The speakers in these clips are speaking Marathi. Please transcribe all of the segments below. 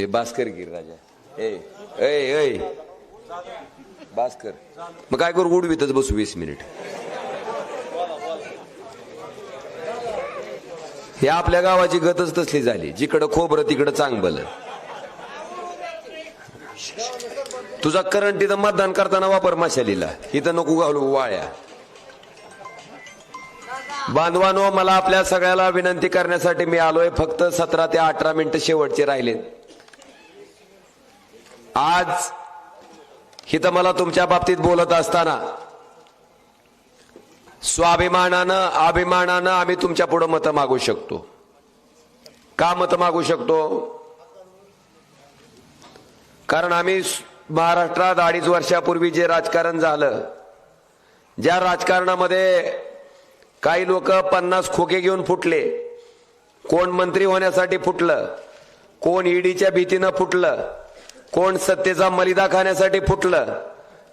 हे भास्कर गिर राजा. ए भास्कर. मग काय करू? उडवीतच बसू वीस मिनिट. हे आपल्या गावाची गतच तसली झाली. जिकडं खोबरं तिकडं चांगलं तुझा करंट इथं मतदान करताना वापर मशालीला. इथं नको घालू वाळ्या. बांधवानो मला आपल्या सगळ्याला विनंती करण्यासाठी मी आलोय. फक्त सतरा ते अठरा मिनिटं शेवटचे राहिले आज हिथं मला तुमच्या बाबतीत बोलत असताना स्वाभिमानानं अभिमानानं आम्ही तुमच्यापुढे मतं मागू शकतो. का मतं मागू शकतो? कारण आम्ही महाराष्ट्रात अडीच वर्षापूर्वी जे राजकारण झालं ज्या राजकारणामध्ये काही लोक पन्नास खोके घेऊन फुटले कोण मंत्री होण्यासाठी फुटलं कोण ईडीच्या भीतीनं फुटलं कोण सत्तेचा मलिदा खाण्यासाठी फुटलं?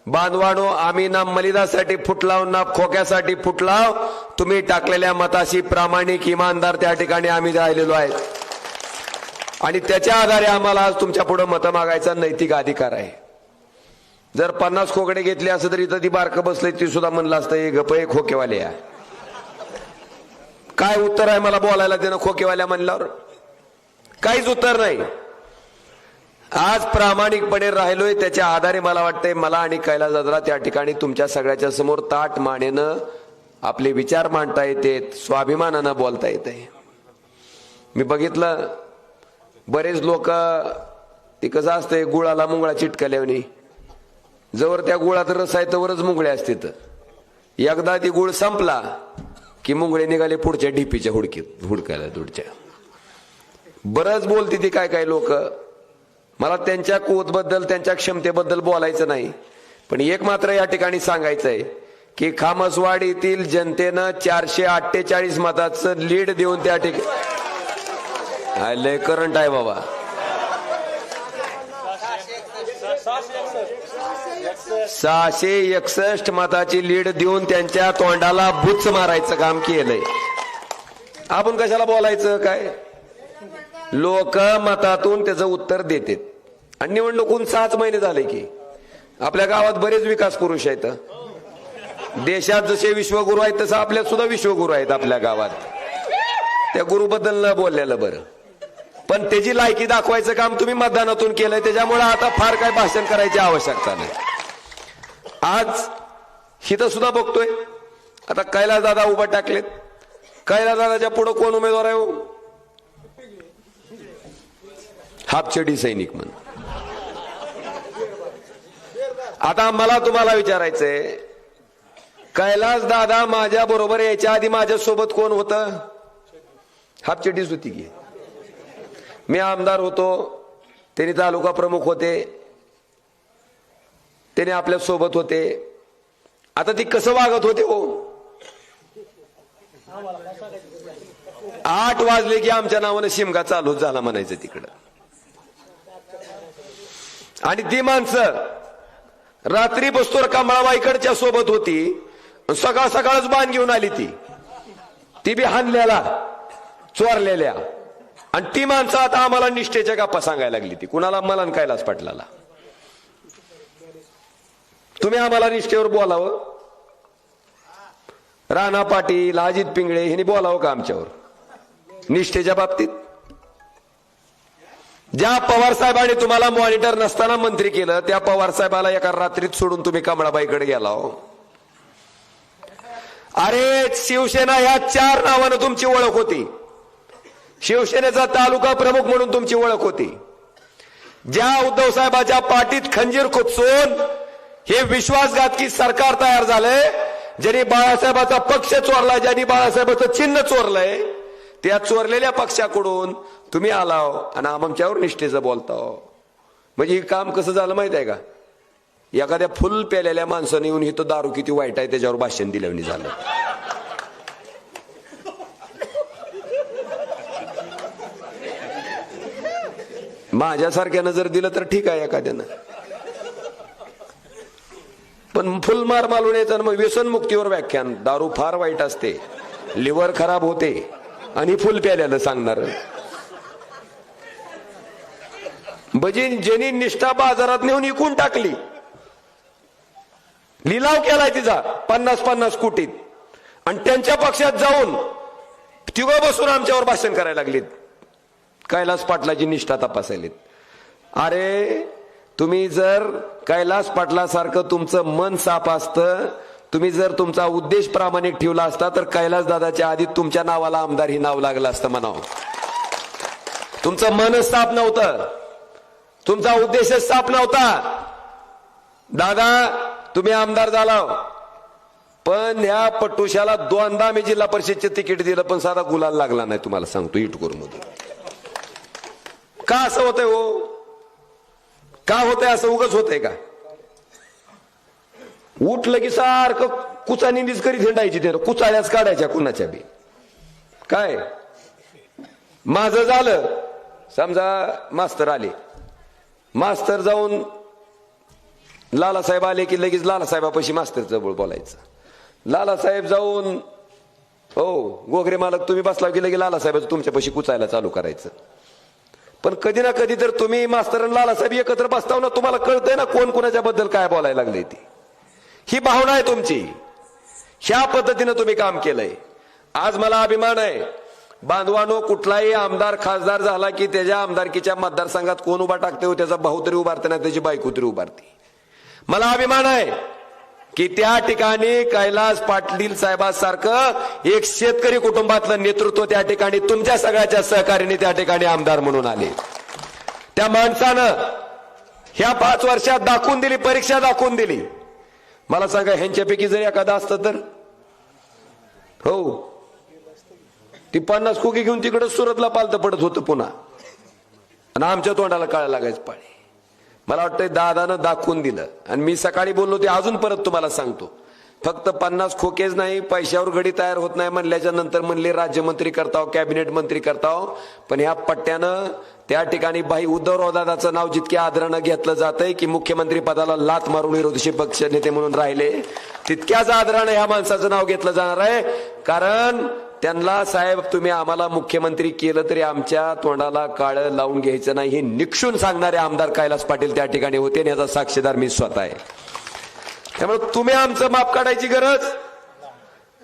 बांधवानो आम्ही ना मलिदासाठी फुटलाव ना खोक्यासाठी फुटलाव. तुम्ही टाकलेल्या मताशी प्रामाणिक इमानदार त्या ठिकाणी आम्ही राहिलेलो आहे. आणि त्याच्या आधारे आम्हाला आज तुमच्यापुढे मतं मागायचा नैतिक अधिकार आहे. जर पन्नास खोकडे घेतले असं तरी इथं ती बारकं बसले ती सुद्धा म्हणलं असतं हे गप हे खोकेवाले या. काय उत्तर आहे मला बोलायला त्यानं खोकेवाल्या म्हणल्यावर? काहीच उत्तर नाही. आज प्रामाणिकपणे राहिलोय त्याच्या आधारे मला वाटतंय मला आणि कैलास दादरा त्या ठिकाणी तुमच्या सगळ्याच्या समोर ताट मानेनं आपले विचार मांडता येते स्वाभिमानानं बोलता येते. मी बघितलं बरेच लोक ती कसं असतंय गुळाला मुंगळा चिटकल्यावनी जवळ त्या गुळात रस आहे तवरच मुंगळे असते एकदा ती गुळ संपला की मुंगळे निघाले पुढच्या ढिपीच्या हुडकीत हुडकायला दुडच्या. बरंच बोलते ती काय काय लोक. मला त्यांच्या बद्दल त्यांच्या क्षमतेबद्दल बोलायचं नाही. पण एक मात्र या ठिकाणी सांगायचं आहे की खामसवाडीतील जनतेनं चारशे अठ्ठेचाळीस मताचं लीड देऊन त्या ठिकाणी लय करंट आहे बाबा. सहाशे एकसष्ट मताची लीड देऊन त्यांच्या तोंडाला बुच मारायचं काम केलंय. आपण कशाला बोलायचं काय? लोक मतातून त्याचं उत्तर देतात. आणि निवडणुकून सहाच महिने झाले की. आपल्या गावात बरेच विकास पुरुष आहेत. देशात जसे विश्वगुरु आहेत तसं आपल्यात सुद्धा विश्वगुरु आहेत आपल्या गावात. त्या गुरुबद्दल न बोललेलं बरं. पण त्याची लायकी दाखवायचं काम तुम्ही मतदानातून केलंय त्याच्यामुळे आता फार काय भाषण करायची आवश्यकता नाही. आज हिथं सुद्धा बघतोय. आता कैलास दादा उभा टाकलेत. कैलास दादाच्या पुढे कोण उमेदवार आहे हो? हापचडी सैनिक म्हणून. आता मला तुम्हाला विचारायचंय. कैलास दादा माझ्या बरोबर याच्या आधी माझ्या सोबत कोण होत? हापचडीच होती की. मी आमदार होतो. त्यांनी तालुका प्रमुख होते. त्याने आपल्यासोबत होते. आता ती कसं वागत होते हो? आठ वाजले की आमच्या नावानं शिमगा चालू झाला म्हणायचं तिकडं. आणि ती माणसं रात्री बसतोर कमळाबाईकडच्या सोबत होती. सकाळ सकाळच बाण घेऊन आली ती. ती बी हानलेला चोरलेल्या. आणि ती माणसं आता आम्हाला निष्ठेच्या गप्पा सांगायला लागली ती. कुणाला मला कायलाच पटलाला? तुम्ही आम्हाला निष्ठेवर बोलावं? राणा पाटील अजित पिंगळे ह्यांनी बोलावं का आमच्यावर? निष्ठेच्या बाबतीत? ज्या पवार साहेबांनी तुम्हाला मॉनिटर नसताना मंत्री केलं त्या पवार साहेबाला एका रात्रीत सोडून तुम्ही कमळाबाईकडे गेला हो. अरे शिवसेना ह्या चार नावानं तुमची ओळख होती. शिवसेनेचा तालुका प्रमुख म्हणून तुमची ओळख होती. ज्या उद्धव साहेबाच्या पाठीत खंजीर खुपसून हे विश्वासघातकी सरकार तयार झालंय ज्यांनी बाळासाहेबाचा पक्ष चोरला ज्यांनी बाळासाहेबाचं चिन्ह चोरलंय त्या चोरलेल्या पक्षाकडून तुम्ही आलाव आणि आमच्यावर निष्ठेचं बोलताव. म्हणजे हे काम कसं झालं माहीत आहे का? एखाद्या फुल पेलेल्या माणसाने येऊन हे तो दारू किती वाईट आहे त्याच्यावर भाषण दिल्याने झालं. माझ्यासारख्यानं जर दिलं तर ठीक आहे एखाद्यानं. पण फुल मार मालून यायचं मग व्यसन मुक्तीवर व्याख्यान दारू फार वाईट असते लिव्हर खराब होते आणि फुल प्याल्यानं सांगणार. भजीन ज्यांनी निष्ठा बाजारात नेऊन इकून टाकली. लिलाव केलाय तिचा पन्नास पन्नास कोटीत. आणि त्यांच्या पक्षात जाऊन तिघ बसून आमच्यावर भाषण करायला लागलीत. कैलास पाटलाची निष्ठा तपासायलीत. अरे तुम्ही जर कैलास पाटलासारखं तुमचं मन साफ असतं तुम्ही जर तुमचा उद्देश प्रामाणिक ठेवला असता तर कैलास दादाच्या आधी तुमच्या नावाला आमदार ही नाव लागलं असतं म्हणावं. तुमचं मनच साफ नव्हतं. तुमचा उद्देश साफ नव्हता दादा तुम्ही आमदार झाला पण ह्या पट्टुशाला दोनदा मी जिल्हा परिषदचे तिकीट दिलं पण साधा गुलाल लागला नाही तुम्हाला सांगतो इटकोर मधून का असं होतंय हो? का होतंय असं? उगच होतंय का? उठलं की सारखं कुचानी निंदीच करीत हिंडायची ते कुचाळ्याच काढायच्या कुणाच्या बी. काय? माझं झालं. समजा मास्तर आले. मास्तर जाऊन लालासाहेब आले की लगेच लालासाहेबापाशी मास्तर जवळ बोलायचं. लालासाहेब जाऊन हो गोगरे मालक तुम्ही बसला की लगेच लालासाहेबाचं तुमच्यापाशी कुचायला चालू करायचं. पण कधी ना कधी तर तुम्ही मास्तर आणि लालासाहेब एकत्र बसताव ना तुम्हाला कळतंय ना कोण कोणाच्या बद्दल काय बोलायला लागले ती. ही भावना आहे तुमची. ह्या पद्धतीनं तुम्ही काम केलंय. आज मला अभिमान आहे. बांधवानो कुठलाही आमदार खासदार झाला की त्याच्या आमदारकीच्या मतदारसंघात कोण उभा टाकते हो? त्याचा भाऊ तरी उभारते ना त्याची बायको तरी उभारते. मला अभिमान आहे की त्या ठिकाणी कैलास पाटील साहेबांसारखं एक शेतकरी कुटुंबातलं नेतृत्व त्या ठिकाणी तुमच्या सगळ्याच्या सहकार्याने त्या ठिकाणी आमदार म्हणून आले. त्या माणसानं ह्या पाच वर्षात दाखवून दिली परीक्षा दाखवून दिली. मला सांगा ह्यांच्यापैकी जर एखादा असतं तर? हो. ती पन्नास खोकी घेऊन तिकडे सुरतला पालतं पडत होतं पुन्हा. आणि आमच्या तोंडाला काळा लागायचं पाणी. मला वाटतंय दादानं दाखवून दिलं. आणि मी सकाळी बोललो ते अजून परत तुम्हाला सांगतो. फक्त पन्नास खोकेच नाही पैशावर घडी तयार होत नाही म्हणल्याच्या नंतर म्हणले राज्यमंत्री करताव कॅबिनेट मंत्री करताव. पण ह्या पट्ट्यानं त्या ठिकाणी भाई उद्धवराव दादाचं नाव जितक्या आदरानं घेतलं जातंय की मुख्यमंत्री पदाला लात मारून विरोधी पक्ष नेते म्हणून राहिले तितक्याच आदरानं ह्या माणसाचं नाव घेतलं जाणार आहे. कारण त्यांना साहेब तुम्ही आम्हाला मुख्यमंत्री केलं तरी आमच्या तोंडाला काळ लावून घ्यायचं नाही. हे निक्षून सांगणारे आमदार कैलास पाटील त्या ठिकाणी होते आणि याचा साक्षीदार मी स्वतः आहे. त्यामुळे तुम्ही आमचं माप काढायची गरज?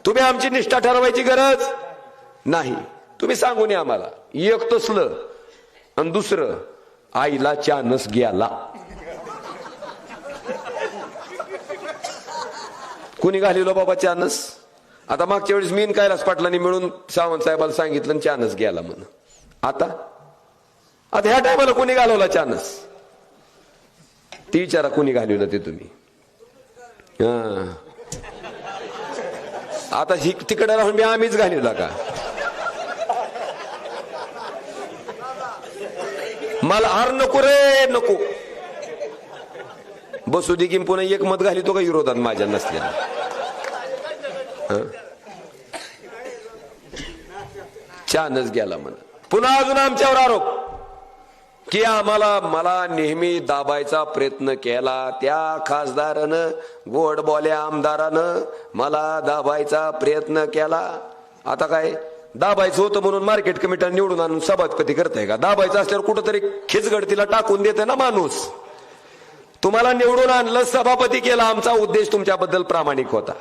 तुम्ही आमची निष्ठा ठरवायची गरज? नाही. तुम्ही सांगून नये आम्हाला. एक तसलं आणि दुसरं आईला चानस गेला. कुणी घालिलो बाबा चानस? आता मागच्या वेळेस मीन कैलास पाटलांनी मिळून सावंत साहेबाला सांगितलं चानस गेला म्हण. आता? आता ह्या टायमाला कोणी घालवला चानस? ती विचारा कोणी घालवलं ते तुम्ही. आता ही तिकडे राहून मी आम्हीच घालवला का? मला हार नको रे नको. बसू दे की पुन्हा एक मत घालितो का विरोधात माझ्या नसल्याला छानच गेला म्हणा. पुन्हा अजून आमच्यावर आरोप. की आम्हाला मला नेहमी दाबायचा प्रयत्न केला त्या खासदारानं गोड बोल्या आमदारानं मला दाबायचा प्रयत्न केला. आता काय? दाबायचं होतं म्हणून मार्केट कमिटी निवडून आणून सभापती करताय का? दाबायचं असल्यावर कुठंतरी खिचगड तिला टाकून देते ना माणूस. तुम्हाला निवडून आणलं सभापती केला आमचा उद्देश तुमच्याबद्दल प्रामाणिक होता.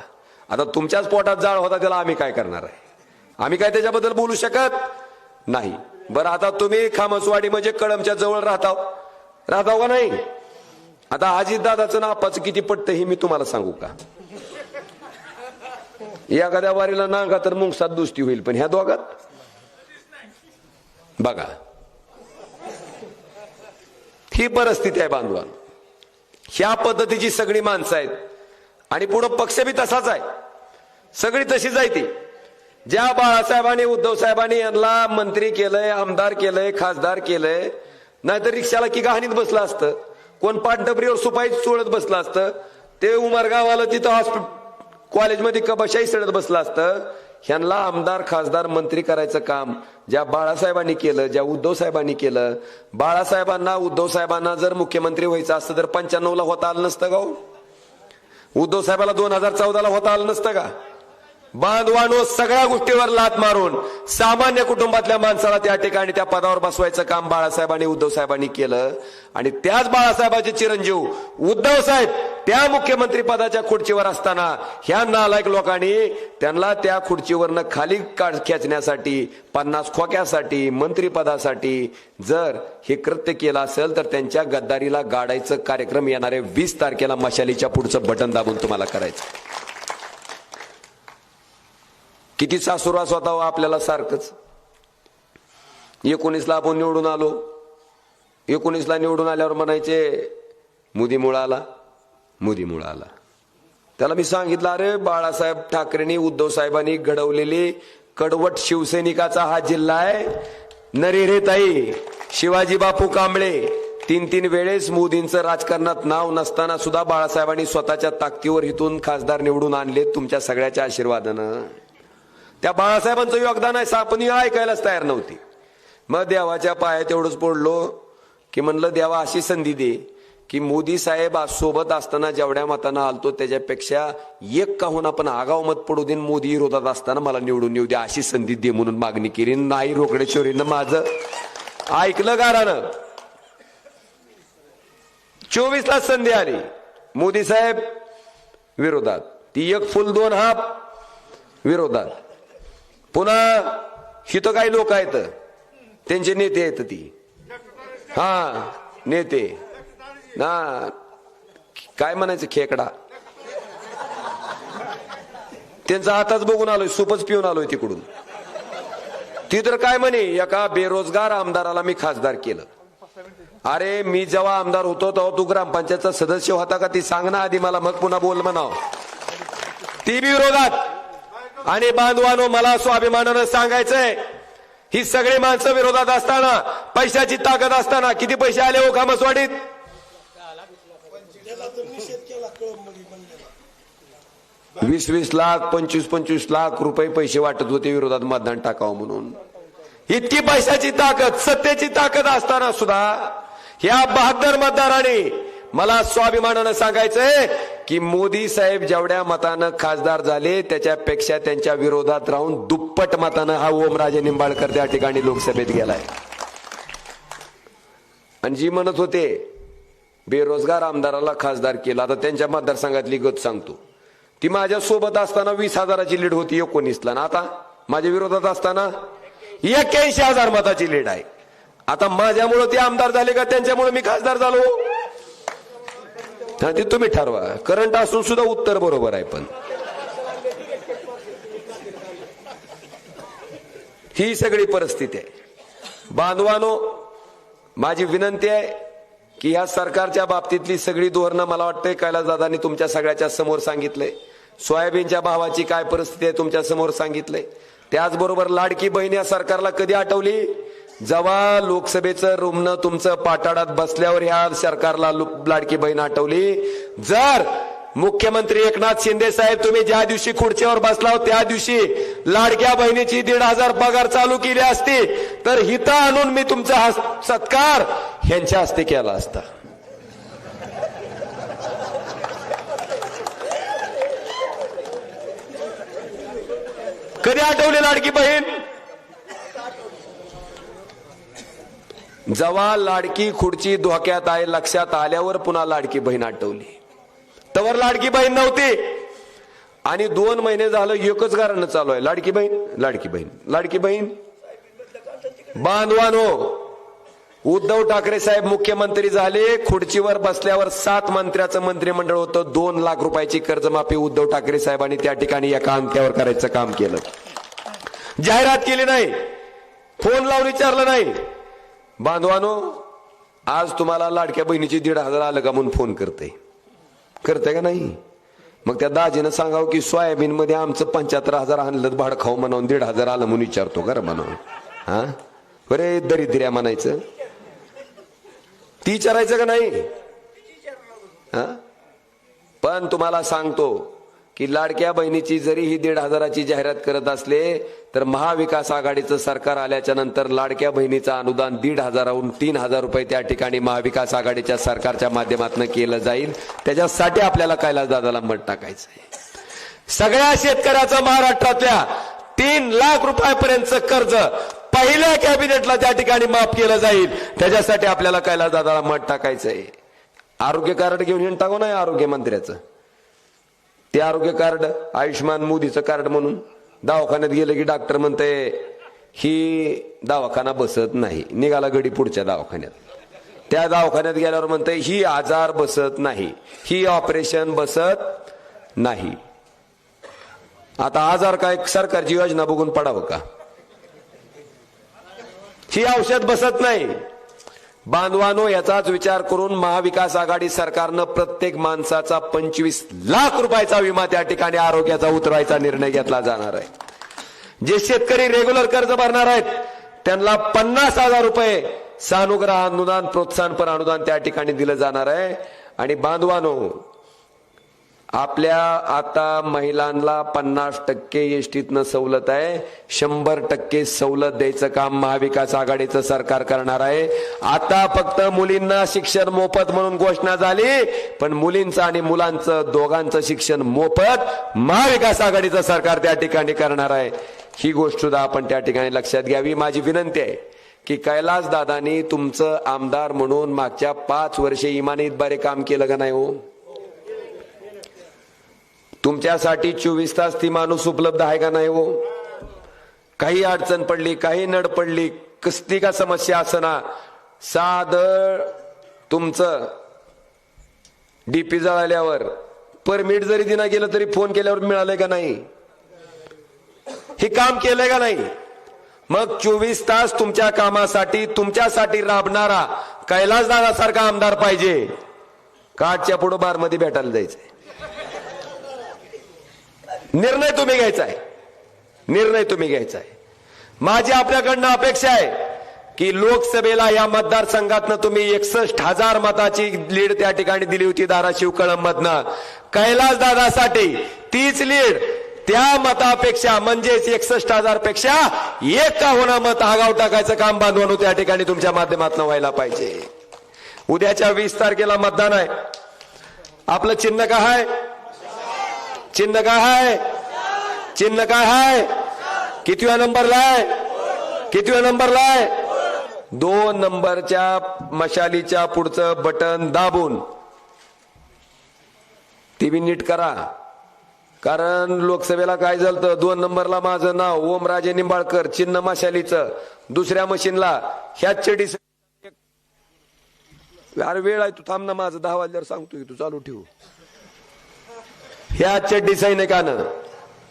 आता तुमच्याच पोटात जाळ होता त्याला आम्ही काय करणार आहे? आम्ही काय त्याच्याबद्दल बोलू शकत नाही. बरं आता तुम्ही खामसवाडी म्हणजे कळमच्या जवळ राहता राहताव का नाही? आता अजित दादाचं ना किती पटतं हे मी तुम्हाला सांगू का? एखाद्या वारीला नांगा तर मुंगसात दुसती होईल पण ह्या दोघात? बघा. ही परिस्थिती आहे बांधवान. ह्या पद्धतीची सगळी माणसं आहेत. आणि पुढं पक्ष बी तसाच आहे. सगळी तशीच आहे ती. ज्या बाळासाहेबांनी उद्धव साहेबांनी यांना मंत्री केलंय आमदार केलंय खासदार केलंय नाहीतर रिक्षाला की गहाणीत बसलं असतं कोण पाठडबरीवर सुपाई चोळत बसलं असतं ते उमरगावाला तिथं हॉस्पिटल कॉलेजमध्ये कबाशाही सडत बसलं असतं ह्यांना आमदार खासदार मंत्री करायचं काम ज्या बाळासाहेबांनी केलं ज्या उद्धव साहेबांनी केलं बाळासाहेबांना उद्धव साहेबांना जर मुख्यमंत्री व्हायचं असतं तर पंच्याण्णवला होता आलं नसतं गाव उद्धव साहेबाला दोन हजार चौदाला होता आलं नसतं का? बांधवानो सगळ्या गोष्टीवर लात मारून सामान्य कुटुंबातल्या माणसाला त्या ठिकाणी त्या पदावर बसवायचं काम बाळासाहेबांनी उद्धव साहेबांनी केलं. आणि त्याच बाळासाहेबांचे चिरंजीव उद्धव साहेब त्या मुख्यमंत्री पदाच्या खुर्चीवर असताना ह्या नालायक लोकांनी त्यांना त्या खुर्चीवरनं खाली खेचण्यासाठी पन्नास खोक्यासाठी मंत्रीपदासाठी जर हे कृत्य केलं असेल तर त्यांच्या गद्दारीला गाडायचं कार्यक्रम येणारे वीस तारखेला मशालीच्या पुढचं बटन दाबून तुम्हाला करायचं. किती सासुरा स्वतः हो, आपल्याला सारखंच. एकोणीसला आपण निवडून आलो. एकोणीसला निवडून आल्यावर म्हणायचे मुदी आला मुदी आला. त्याला मी सांगितलं अरे बाळासाहेब ठाकरेंनी उद्धव साहेबांनी घडवलेली कडवट शिवसैनिकाचा हा जिल्हा आहे. नरेरे ताई शिवाजी बापू कांबळे. तीन तीन वेळेस मोदींचं राजकारणात नाव नसताना सुद्धा बाळासाहेबांनी स्वतःच्या ताकदीवर इथून खासदार निवडून आणले तुमच्या सगळ्याच्या आशीर्वादानं. त्या बाळासाहेबांचं योगदान आहे सापनी ऐकायलाच तयार नव्हती. मग देवाच्या पायात एवढंच पडलो की म्हणलं देवा अशी संधी दे की मोदी साहेब आज सोबत असताना जेवढ्या मतानं आलतो त्याच्यापेक्षा एक काहून आपण आगाव मत पडू देन मोदी विरोधात असताना मला निवडून येऊ द्या अशी संधी दे म्हणून मागणी केली. नाही रोकडेश्वरीनं माझं ऐकलं गारानं. चोवीस तास संधी आली मोदी साहेब विरोधात. ती एक फुल दोन हाप विरोधात. पुन्हा हिथं काही लोक आहेत. त्यांचे नेते आहेत ती. हा नेते. ना काय म्हणायचं खेकडा? त्यांचा हाताच बघून आलोय सुपच पिऊन आलोय तिकडून. ती तर काय म्हणे एका बेरोजगार आमदाराला मी खासदार केलं. अरे मी जेव्हा आमदार होतो तेव्हा तू ग्रामपंचायतचा सदस्य होता का ती सांग ना आधी मला मग पुन्हा बोल म्हणाव. ती बी विरोधात. आणि बांधवानो मला स्वाभिमानानं सांगायचंय ही सगळी माणसं विरोधात असताना पैशाची ताकद असताना किती पैसे आले हो खामसवाडीत? वीस वीस लाख पंचवीस पंचवीस लाख रुपये पैसे वाटत होते विरोधात मतदान टाकावं म्हणून. इतकी पैशाची ताकद सत्तेची ताकद असताना सुद्धा ह्या बहादर मतदाराने मला स्वाभिमानानं सांगायचंय की मोदी साहेब जेवढ्या मतानं खासदार झाले त्याच्यापेक्षा त्यांच्या विरोधात राहून दुप्पट मतानं हा ओमराजे निंबाळकर त्या ठिकाणी लोकसभेत गेलाय. आणि जी म्हणत होते बेरोजगार आमदाराला खासदार केला आता त्यांच्या मतदारसंघातली गत सांगतो. ती माझ्या सोबत असताना वीस हजाराची लीड होती एकोणीसला. ना आता? माझ्या विरोधात असताना? एक्क्याऐंशी हजार मताची लीड आहे. आता माझ्यामुळं ते आमदार झाले का त्यांच्यामुळे मी खासदार झालो? हा ते तुम्ही ठरवा. करंट असून सुद्धा उत्तर बरोबर आहे पण. ही सगळी परिस्थिती आहे. बांधवानो माझी विनंती आहे की ह्या सरकारच्या बाबतीतली सगळी धोरणं मला वाटतंय कैलास दादानी तुमच्या सगळ्याच्या समोर सांगितलंय. सोयाबीनच्या भावाची काय परिस्थिती आहे तुमच्यासमोर सांगितलंय. त्याचबरोबर लाडकी बहीण या सरकारला कधी आठवली? जेव्हा लोकसभेचं रुमनं तुमचं पाटाडात बसल्यावर ह्या सरकारला लाडकी बहीण आठवली जर मुख्यमंत्री एकनाथ शिंदे साहेब तुम्ही ज्या दिवशी खुर्चीवर बसला हो, त्या दिवशी लाडक्या बहिणीची दीड हजार पगार चालू केली असती तर हिता आणून मी तुमचा सत्कार ह्यांच्या हस्ते केला असता. कधी आठवली लाडकी बहीण? जवा लाडकी खुर्ची धोक्यात आहे लक्षात आल्यावर पुन्हा लाडकी बहीण आठवली. तवर लाडकी बहीण नव्हती. आणि दोन महिने झालं एकच कारण चालू आहे. लाडकी बहीण लाडकी बहीण लाडकी बहीण. बांधवानो उद्धव ठाकरे साहेब मुख्यमंत्री झाले. खुर्चीवर बसल्यावर सात मंत्र्याचं मंत्रिमंडळ होतं. दोन लाख रुपयाची कर्जमाफी उद्धव ठाकरे साहेबांनी त्या ठिकाणी एका अंत्यावर करायचं काम केलं. जाहिरात केली नाही. फोन लावून विचारलं नाही. बांधवानो आज तुम्हाला लाडक्या बहिणीची दीड हजार आलं का म्हणून फोन करते करते का नाही? मग त्या दाजीनं सांगावं की सोयाबीन मध्ये आमचं पंच्याहत्तर हजार आणलं भाड खाऊ म्हणून दीड हजार आलं म्हणून विचारतो का म्हणून हा? बरे दरिद्र्या म्हणायचं. ती विचारायचं का नाही? हा? पण तुम्हाला सांगतो की लाडक्या बहिणीची जरी ही दीड हजाराची जाहिरात करत असले तर महाविकास आघाडीचं सरकार आल्याच्यानंतर लाडक्या बहिणीचं अनुदान दीड हजाराहून तीन हजार रुपये त्या ठिकाणी महाविकास आघाडीच्या सरकारच्या माध्यमातून केलं जाईल. त्याच्यासाठी आपल्याला कैलास दादाला मत टाकायचं आहे सगळ्या शेतकऱ्याचं महाराष्ट्रातल्या तीन लाख रुपयापर्यंतचं कर्ज पहिल्या कॅबिनेटला त्या ठिकाणी माफ केलं जाईल. त्याच्यासाठी आपल्याला कैलास दादाला मत टाकायचंय. आरोग्य कार्ड घेऊन येऊन टाकू नाही आरोग्य मंत्र्याचं. ते आरोग्य कार्ड आयुष्यमान मोदीचं कार्ड म्हणून दवाखान्यात गेलं की डॉक्टर म्हणते ही दवाखाना बसत नाही. निघाला गडी पुढच्या दवाखान्यात. त्या दवाखान्यात गेल्यावर म्हणते ही आजार बसत नाही. ही ऑपरेशन बसत नाही. आता आजार काय सरकारची योजना बघून पडावं का? ही औषध बसत नाही. बांधवानो याचाच विचार करून महाविकास आघाडी सरकारनं प्रत्येक माणसाचा पंचवीस लाख रुपयाचा विमा त्या ठिकाणी आरोग्याचा उतरवायचा निर्णय घेतला जाणार आहे. जे शेतकरी रेग्युलर कर्ज भरणार आहेत त्यांना पन्नास हजार रुपये सानुग्रह अनुदान प्रोत्साहनपर अनुदान त्या ठिकाणी दिलं जाणार आहे. आणि बांधवानो आपल्या आता महिलांना पन्नास टक्के एसटीतनं सवलत आहे. शंभर टक्के सवलत द्यायचं काम महाविकास आघाडीचं सरकार करणार आहे. आता फक्त मुलींना शिक्षण मोफत म्हणून घोषणा झाली. पण मुलींचं आणि मुलांचं दोघांचं शिक्षण मोफत महाविकास आघाडीचं सरकार त्या ठिकाणी करणार आहे. ही गोष्ट सुद्धा आपण त्या ठिकाणी लक्षात घ्यावी. माझी विनंती आहे की कैलास दादानी तुमचं आमदार म्हणून मागच्या पाच वर्षे इमानीतबारे काम केलं का नाही हो? तुमच्यासाठी चोवीस तास ती माणूस उपलब्ध आहे का नाही हो? काही अडचण पडली काही नड पडली कसली का समस्या असना साध तुमचं डीपी जळाल्यावर परमिट जरी दिना गेलं तरी फोन केल्यावर मिळालंय का नाही? हे काम केलंय का नाही? मग चोवीस तास तुमच्या कामासाठी तुमच्यासाठी राबणारा कैलासदादा सारखा आमदार पाहिजे. काठच्या पुढं बारमध्ये भेटायला जायचंय. निर्णय तुम्ही घ्यायचा आहे. निर्णय तुम्ही घ्यायचा आहे. माझी आपल्याकडनं अपेक्षा आहे की लोकसभेला या मतदारसंघातनं तुम्ही एकसष्ट हजार मताची लीड त्या ठिकाणी दिली होती धाराशिव कळंबमधनं. कैलास दादासाठी तीच लीड त्या मतापेक्षा म्हणजेच एकसष्ट हजारपेक्षा एक का होणार मत आगाव टाकायचं काम बांधवून त्या ठिकाणी तुमच्या माध्यमातून व्हायला पाहिजे. उद्याच्या वीस तारखेला मतदान आहे. आपलं चिन्ह काय आहे? चिन्ह काय आहे चिन्ह काय आहे कितव्या नंबरला आहे? कितव्या नंबरला आहे? दोन नंबरच्या मशालीच्या पुढचं बटन दाबून. ती बी नीट करा. कारण लोकसभेला काय झालं दोन नंबरला माझं नाव ओमराजे निंबाळकर चिन्ह मशालीचं. दुसऱ्या मशीनला ह्याच चडी अरे वेळ आहे तू थांब ना माझं दहा वाजल्यावर सांगतो की तू चालू ठेवू. ह्या चड्डी सैनिकानं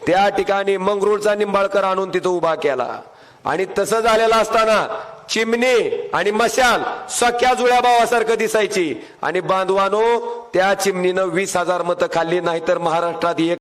त्या ठिकाणी मंगरूळचा निंबाळकर आणून तिथं उभा केला. आणि तसं झालेलं असताना चिमणी आणि मशाल सख्या जुळ्या भावासारखं दिसायची. आणि बांधवानो त्या चिमणीनं वीस हजार मतं खाल्ली नाहीतर महाराष्ट्रात एक